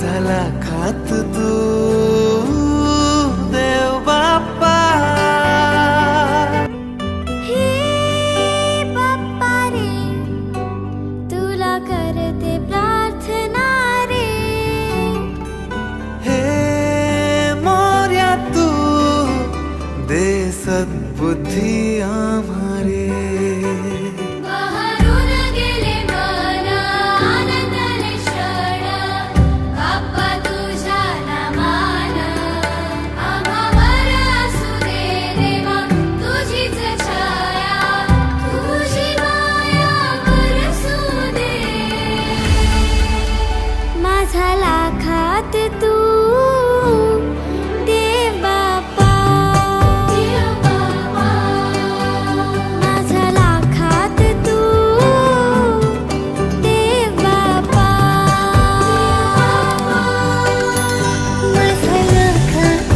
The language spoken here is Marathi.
झाला खात तू देव बाप्पा. हे बाप्पा रे तुला करते प्रार्थना रे. हे मोर्या तू दे सद्बुद्धी आम्हारे.